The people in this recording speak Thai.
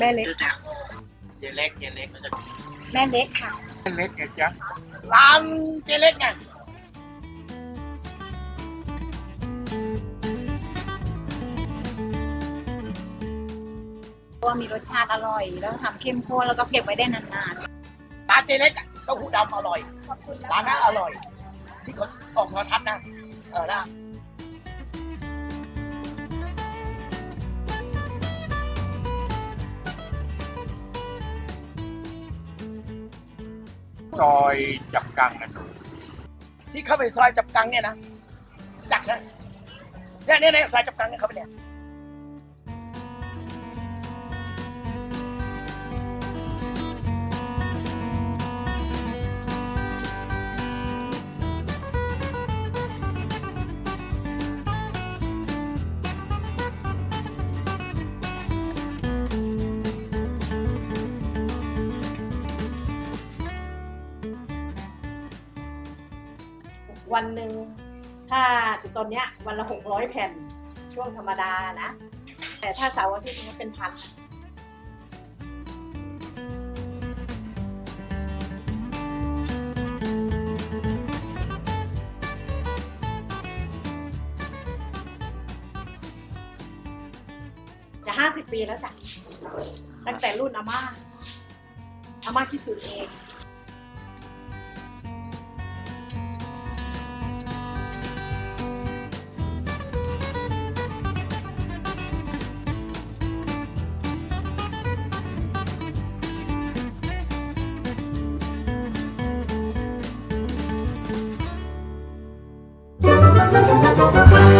แม่เล็กค่ะเจเล็กเจเล็กแม่เล็กค่ะเล็กไงจ๊ะร้านเจเล็กไงเพราะว่ามีรสชาติอร่อย แล้วทำเข้มข้นแล้วก็เก็บไว้ได้นานร้านเจเล็กอะเต้าหู้ดำอร่อยร้านนั้นอร่อย ที่เขาออกโทรทัศน์นะเออนะ ซอยจับกังนะหนูที่เข้าไปซอยจับกังเนี่ยนะจักนะเนี่ยเนี่ยเนี่ยซอยจับกังเนี่ยเข้าไปเนี่ย วันหนึ่งถ้าตอนเนี้ยวันละหกร้อยแผ่นช่วงธรรมดานะ แต่ถ้าเสาร์อาทิตย์มันเป็นพันจะห้าสิบปีแล้วจ้ะตั้งแต่รุ่นอาม่าอาม่าคิดสูตรเอง Música